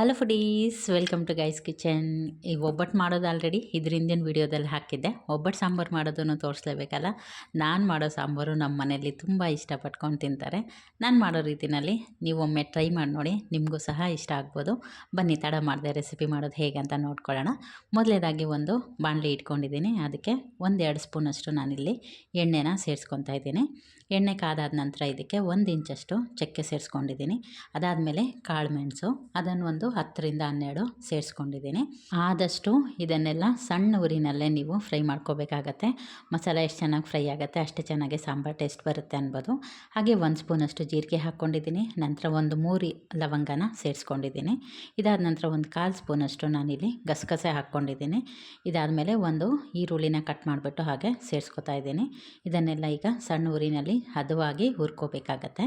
Hello foodies welcome to guys kitchen ಈ ಒಬ್ಬಟ್ಟು ಮಾಡೋದು ಆಲ್ರೆಡಿ ಇದ್ರ ಹಿಂದಿನ ವೀಡಿಯೋದಲ್ಲಿ ಹಾಕಿದ್ದೆ. ಒಬ್ಬಟ್ಟು ಸಾಂಬಾರು ಮಾಡೋದನ್ನು ತೋರಿಸ್ಲೇಬೇಕಲ್ಲ? ನಾನು ಮಾಡೋ ಸಾಂಬಾರು ನಮ್ಮ ಮನೆಯಲ್ಲಿ ತುಂಬ ಇಷ್ಟಪಟ್ಕೊಂಡು ತಿಂತಾರೆ. ನಾನು ಮಾಡೋ ರೀತಿಯಲ್ಲಿ ನೀವು ಒಮ್ಮೆ ಟ್ರೈ ಮಾಡಿ ನೋಡಿ, ನಿಮಗೂ ಸಹ ಇಷ್ಟ ಆಗ್ಬೋದು. ಬನ್ನಿ, ತಡ ಮಾಡಿದೆ ರೆಸಿಪಿ ಮಾಡೋದು ಹೇಗೆ ಅಂತ ನೋಡ್ಕೊಳ್ಳೋಣ. ಮೊದಲೇದಾಗಿ ಒಂದು ಬಾಣಲಿ ಇಟ್ಕೊಂಡಿದ್ದೀನಿ. ಅದಕ್ಕೆ ಒಂದೆರಡು ಸ್ಪೂನಷ್ಟು ನಾನಿಲ್ಲಿ ಎಣ್ಣೆನ ಸೇರಿಸ್ಕೊತಾ ಇದ್ದೀನಿ. ಎಣ್ಣೆ ಕಾದಾದ ನಂತರ ಇದಕ್ಕೆ ಒಂದು ಇಂಚಷ್ಟು ಚಕ್ಕೆ ಸೇರಿಸ್ಕೊಂಡಿದ್ದೀನಿ. ಅದಾದಮೇಲೆ ಕಾಳು ಮೆಣಸು, ಅದನ್ನು ಒಂದು ಹತ್ತರಿಂದ ಹನ್ನೆರಡು ಸೇರಿಸ್ಕೊಂಡಿದ್ದೀನಿ. ಆದಷ್ಟು ಇದನ್ನೆಲ್ಲ ಸಣ್ಣ ಉರಿನಲ್ಲೇ ನೀವು ಫ್ರೈ ಮಾಡ್ಕೋಬೇಕಾಗತ್ತೆ. ಮಸಾಲ ಎಷ್ಟು ಚೆನ್ನಾಗಿ ಫ್ರೈ ಆಗುತ್ತೆ, ಅಷ್ಟು ಚೆನ್ನಾಗಿ ಸಾಂಬಾರು ಟೇಸ್ಟ್ ಬರುತ್ತೆ ಅನ್ಬೋದು. ಹಾಗೆ ಒಂದು ಸ್ಪೂನಷ್ಟು ಜೀರಿಗೆ ಹಾಕ್ಕೊಂಡಿದ್ದೀನಿ. ನಂತರ ಒಂದು ಮೂರು ಲವಂಗನ ಸೇರಿಸ್ಕೊಂಡಿದ್ದೀನಿ. ಇದಾದ ನಂತರ ಒಂದು ಕಾಲು ಸ್ಪೂನಷ್ಟು ನಾನಿಲ್ಲಿ ಗಸಗಸೆ ಹಾಕ್ಕೊಂಡಿದ್ದೀನಿ. ಇದಾದಮೇಲೆ ಒಂದು ಈರುಳ್ಳಿನ ಕಟ್ ಮಾಡಿಬಿಟ್ಟು ಹಾಗೆ ಸೇರಿಸ್ಕೊತಾ ಇದ್ದೀನಿ. ಇದನ್ನೆಲ್ಲ ಈಗ ಸಣ್ಣ ಊರಿನಲ್ಲಿ ಹದವಾಗಿ ಹುರ್ಕೋಬೇಕಾಗತ್ತೆ.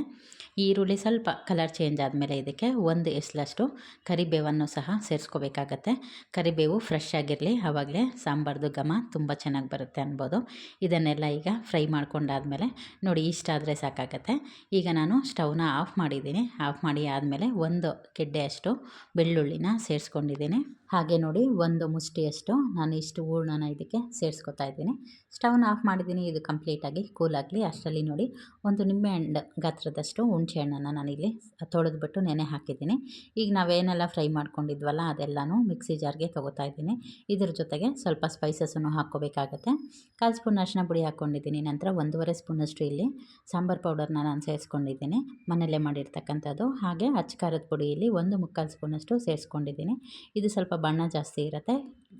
ಈರುಳ್ಳಿ ಸ್ವಲ್ಪ ಕಲರ್ ಚೇಂಜ್ ಆದಮೇಲೆ ಇದಕ್ಕೆ ಒಂದು ಎಸ್ಲಷ್ಟು ಕರಿಬೇವನ್ನು ಸಹ ಸೇರಿಸ್ಕೋಬೇಕಾಗತ್ತೆ. ಕರಿಬೇವು ಫ್ರೆಶ್ ಆಗಿರಲಿ ಆವಾಗಲೇ ಸಾಂಬಾರ್ದು ಘಮ ತುಂಬ ಚೆನ್ನಾಗಿ ಬರುತ್ತೆ ಅನ್ಬೋದು. ಇದನ್ನೆಲ್ಲ ಈಗ ಫ್ರೈ ಮಾಡ್ಕೊಂಡಾದಮೇಲೆ ನೋಡಿ ಇಷ್ಟ ಆದರೆ ಸಾಕಾಗತ್ತೆ. ಈಗ ನಾನು ಸ್ಟವ್ನ ಆಫ್ ಮಾಡಿದ್ದೀನಿ. ಆಫ್ ಮಾಡಿ ಆದಮೇಲೆ ಒಂದು ಗೆಡ್ಡೆಯಷ್ಟು ಬೆಳ್ಳುಳ್ಳಿನ ಸೇರಿಸ್ಕೊಂಡಿದ್ದೀನಿ. ಹಾಗೆ ನೋಡಿ ಒಂದು ಮುಷ್ಟಿಯಷ್ಟು ನಾನು ಇಷ್ಟು ಹೂರ್ಣನ ಇದಕ್ಕೆ ಸೇರಿಸ್ಕೊತಾ ಇದ್ದೀನಿ. ಸ್ಟವ್ನ ಆಫ್ ಮಾಡಿದ್ದೀನಿ, ಇದು ಕಂಪ್ಲೀಟಾಗಿ ಕೂಲ್ ಆಗಲಿ. ಅಷ್ಟರಲ್ಲಿ ನೋಡಿ ಒಂದು ನಿಂಬೆಹಣ್ಣು ಗಾತ್ರದಷ್ಟು ಹುಣಸೆ ಹಣ್ಣನ್ನು ನಾನಿಲ್ಲಿ ತೊಳೆದ್ಬಿಟ್ಟು ನೆನೆ ಹಾಕಿದ್ದೀನಿ. ಈಗ ನಾವೇನೆಲ್ಲ ಫ್ರೈ ಮಾಡ್ಕೊಂಡಿದ್ವಲ್ಲ ಅದೆಲ್ಲನೂ ಮಿಕ್ಸಿ ಜಾರ್ಗೆ ತೊಗೋತಾ ಇದ್ದೀನಿ. ಇದ್ರ ಜೊತೆಗೆ ಸ್ವಲ್ಪ ಸ್ಪೈಸಸ್ಸನ್ನು ಹಾಕ್ಕೋಬೇಕಾಗತ್ತೆ. ಕಾಲು ಸ್ಪೂನ್ ಅರಿಶಿನ ಪುಡಿ ಹಾಕ್ಕೊಂಡಿದ್ದೀನಿ. ನಂತರ ಒಂದೂವರೆ ಸ್ಪೂನಷ್ಟು ಇಲ್ಲಿ ಸಾಂಬಾರು ಪೌಡರ್ನ ನಾನು ಸೇರಿಸ್ಕೊಂಡಿದ್ದೀನಿ. ಮನೆಯಲ್ಲೇ ಮಾಡಿರ್ತಕ್ಕಂಥದ್ದು. ಹಾಗೆ ಅಚ್ಚ ಖಾರದ ಪುಡಿಯಲ್ಲಿ ಒಂದು ಮುಕ್ಕಾಲು ಸ್ಪೂನಷ್ಟು ಸೇರಿಸ್ಕೊಂಡಿದ್ದೀನಿ. ಇದು ಸ್ವಲ್ಪ ಬಣ್ಣ ಜಾಸ್ತಿ ಇರುತ್ತೆ.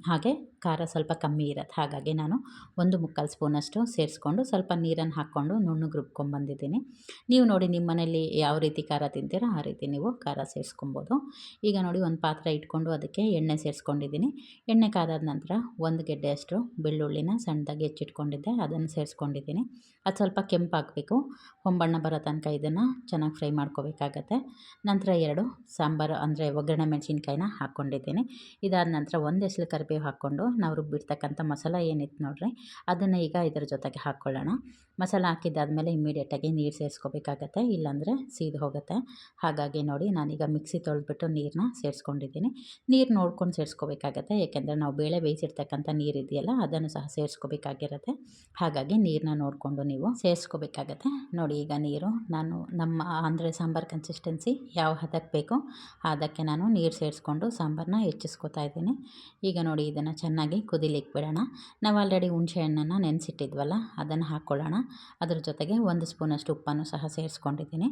ಹಾಗೆ ಖಾರ ಸ್ವಲ್ಪ ಕಮ್ಮಿ ಇರತ್ತೆ. ಹಾಗಾಗಿ ನಾನು ಒಂದು ಮುಕ್ಕಾಲು ಸ್ಪೂನಷ್ಟು ಸೇರಿಸ್ಕೊಂಡು ಸ್ವಲ್ಪ ನೀರನ್ನು ಹಾಕ್ಕೊಂಡು ನುಣ್ಣಗೆ ರುಬ್ಕೊಂಬಂದಿದ್ದೀನಿ ನೀವು ನೋಡಿ ನಿಮ್ಮ ಮನೇಲಿ ಯಾವ ರೀತಿ ಖಾರ ತಿಂತೀರೋ ಆ ರೀತಿ ನೀವು ಖಾರ ಸೇರಿಸ್ಕೊಬೋದು. ಈಗ ನೋಡಿ ಒಂದು ಪಾತ್ರೆ ಇಟ್ಕೊಂಡು ಅದಕ್ಕೆ ಎಣ್ಣೆ ಸೇರಿಸ್ಕೊಂಡಿದ್ದೀನಿ. ಎಣ್ಣೆ ಕಾದಾದ ನಂತರ ಒಂದು ಗೆಡ್ಡೆಯಷ್ಟು ಬೆಳ್ಳುಳ್ಳಿನ ಸಣ್ಣದಾಗಿ ಹೆಚ್ಚಿಟ್ಕೊಂಡಿದ್ದೆ, ಅದನ್ನು ಸೇರಿಸ್ಕೊಂಡಿದ್ದೀನಿ. ಅದು ಸ್ವಲ್ಪ ಕೆಂಪಾಗಬೇಕು. ಹೊಂಬಣ್ಣ ಬರೋ ತನಕ ಇದನ್ನು ಚೆನ್ನಾಗಿ ಫ್ರೈ ಮಾಡ್ಕೋಬೇಕಾಗತ್ತೆ. ನಂತರ ಎರಡು ಸಾಂಬಾರು, ಅಂದರೆ ಒಗ್ಗರಣೆ ಮೆಣಸಿನ್ಕಾಯಿನ ಹಾಕ್ಕೊಂಡಿದ್ದೀನಿ. ಇದಾದ ನಂತರ ಒಂದು ಎಸಲು ಕರಿಬೇವು ಹಾಕ್ಕೊಂಡು ನಾವು ರುಬ್ಬಿಡ್ತಕ್ಕಂಥ ಮಸಾಲ ಏನಿತ್ತು ನೋಡಿರಿ, ಅದನ್ನು ಈಗ ಇದರ ಜೊತೆಗೆ ಹಾಕ್ಕೊಳ್ಳೋಣ ಮಸಾಲ ಹಾಕಿದ್ದಾದಮೇಲೆ ಇಮ್ಮಿಡಿಯೇಟಾಗಿ ನೀರು ಸೇರಿಸ್ಕೋಬೇಕಾಗತ್ತೆ, ಇಲ್ಲಾಂದರೆ ಸೀದು ಹೋಗುತ್ತೆ. ಹಾಗಾಗಿ ನೋಡಿ, ನಾನೀಗ ಮಿಕ್ಸಿ ತೊಳೆದ್ಬಿಟ್ಟು ನೀರನ್ನ ಸೇರಿಸ್ಕೊಂಡಿದ್ದೀನಿ. ನೀರು ನೋಡ್ಕೊಂಡು ಸೇರಿಸ್ಕೋಬೇಕಾಗತ್ತೆ, ಏಕೆಂದರೆ ನಾವು ಬೇಳೆ ಬೇಯಿಸಿರ್ತಕ್ಕಂಥ ನೀರು ಇದೆಯಲ್ಲ, ಅದನ್ನು ಸಹ ಸೇರಿಸ್ಕೋಬೇಕಾಗಿರುತ್ತೆ. ಹಾಗಾಗಿ ನೀರನ್ನ ನೋಡಿಕೊಂಡು ನೀವು ಸೇರಿಸ್ಕೋಬೇಕಾಗತ್ತೆ. ನೋಡಿ, ಈಗ ನೀರು, ನಾನು ನಮ್ಮ ಅಂದರೆ ಸಾಂಬಾರು ಕನ್ಸಿಸ್ಟೆನ್ಸಿ ಯಾವ ಹದಕ್ಕೆ ಬೇಕು ಅದಕ್ಕೆ ನಾನು ನೀರು ಸೇರಿಸ್ಕೊಂಡು ಸಾಂಬಾರನ್ನ ಹೆಚ್ಚಿಸ್ಕೊತಾ ಇದ್ದೀನಿ. ಈಗ ನೋಡಿ ಇದನ್ನು ಚೆನ್ನಾಗಿ ಕುದಿಲಿಕ್ಕೆ ಬಿಡೋಣ. ನಾವು ಆಲ್ರೆಡಿ ಹುಣಸೆ ಹಣ್ಣನ್ನು ನೆನೆಸಿಟ್ಟಿದ್ವಲ್ಲ, ಅದನ್ನು ಹಾಕ್ಕೊಳ್ಳೋಣ ಅದ್ರ ಜೊತೆಗೆ ಒಂದು ಸ್ಪೂನಷ್ಟು ಉಪ್ಪನ್ನು ಸಹ ಸೇರಿಸ್ಕೊಂಡಿದ್ದೀನಿ.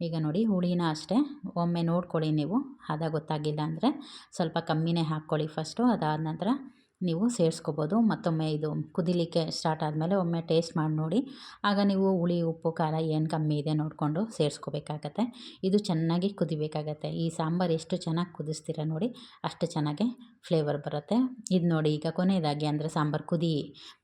ಈಗ ನೋಡಿ, ಹುಳಿನ ಅಷ್ಟೇ. ಒಮ್ಮೆ ನೋಡ್ಕೊಳ್ಳಿ ನೀವು, ಹದ ಗೊತ್ತಾಗಿಲ್ಲ ಅಂದರೆ. ಸ್ವಲ್ಪ ಕಮ್ಮಿನೇ ಹಾಕ್ಕೊಳ್ಳಿ ಫಸ್ಟು ಅದಾದ ನಂತರ ನೀವು ಸೇರಿಸ್ಕೋಬೋದು. ಮತ್ತೊಮ್ಮೆ ಇದು ಕುದಿಲಿಕ್ಕೆ ಸ್ಟಾರ್ಟ್ ಆದಮೇಲೆ ಒಮ್ಮೆ ಟೇಸ್ಟ್ ಮಾಡಿ ನೋಡಿ. ಆಗ ನೀವು ಹುಳಿ, ಉಪ್ಪು, ಖಾರ ಏನು ಕಮ್ಮಿ ಇದೆ ನೋಡಿಕೊಂಡು ಸೇರಿಸ್ಕೋಬೇಕಾಗತ್ತೆ. ಇದು ಚೆನ್ನಾಗಿ ಕುದಿಬೇಕಾಗತ್ತೆ. ಈ ಸಾಂಬಾರು ಎಷ್ಟು ಚೆನ್ನಾಗಿ ಕುದಿಸ್ತೀರ ನೋಡಿ, ಅಷ್ಟು ಚೆನ್ನಾಗಿ ಫ್ಲೇವರ್ ಬರುತ್ತೆ. ಇದು ನೋಡಿ ಈಗ ಕೊನೆಯದಾಗಿ ಅಂದರೆ ಸಾಂಬಾರು ಕುದಿ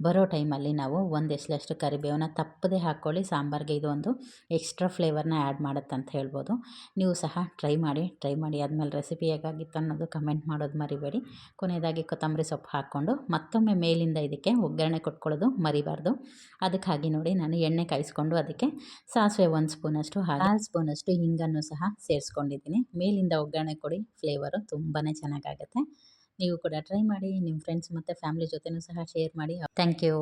ಬರೋ ಟೈಮಲ್ಲಿ ನಾವು ಒಂದು ಎಸ್ಲಷ್ಟು ಕರಿಬೇವನ್ನ ತಪ್ಪದೆ ಹಾಕ್ಕೊಳ್ಳಿ. ಸಾಂಬಾರಿಗೆ ಇದು ಒಂದು ಎಕ್ಸ್ಟ್ರಾ ಫ್ಲೇವರ್ನ ಆ್ಯಡ್ ಮಾಡುತ್ತೆ ಅಂತ ಹೇಳ್ಬೋದು. ನೀವು ಸಹ ಟ್ರೈ ಮಾಡಿ ಟ್ರೈ ಮಾಡಿ. ಆದಮೇಲೆ ರೆಸಿಪಿ ಹೇಗಾಗಿತ್ತು ಅನ್ನೋದು ಕಮೆಂಟ್ ಮಾಡೋದು ಮರಿಬೇಡಿ. ಕೊನೆಯದಾಗಿ ಕೊತ್ತಂಬರಿ ಸೊಪ್ಪು ಹಾಕ್ಕೊಂಡು ಮತ್ತೊಮ್ಮೆ ಮೇಲಿಂದ ಇದಕ್ಕೆ ಒಗ್ಗರಣೆ ಕೊಟ್ಕೊಳ್ಳೋದು ಮರಿಬಾರ್ದು. ಅದಕ್ಕಾಗಿ ನೋಡಿ ನಾನು ಎಣ್ಣೆ ಕಾಯಿಸ್ಕೊಂಡು ಅದಕ್ಕೆ ಸಾಸಿವೆ ಒಂದು ಸ್ಪೂನಷ್ಟು, ಹಾಲು ಸ್ಪೂನಷ್ಟು, ಹಿಂಗನ್ನು ಸಹ ಸೇರಿಸ್ಕೊಂಡಿದ್ದೀನಿ. ಮೇಲಿಂದ ಒಗ್ಗರಣೆ ಕೊಡಿ. ಫ್ಲೇವರು ತುಂಬಾ ಚೆನ್ನಾಗಾಗುತ್ತೆ. ನೀವು ಕೂಡ ಟ್ರೈ ಮಾಡಿ ನಿಮ್ಮ ಫ್ರೆಂಡ್ಸ್ ಮತ್ತು ಫ್ಯಾಮಿಲಿ ಜೊತೆನೂ ಸಹ ಶೇರ್ ಮಾಡಿ. Thank you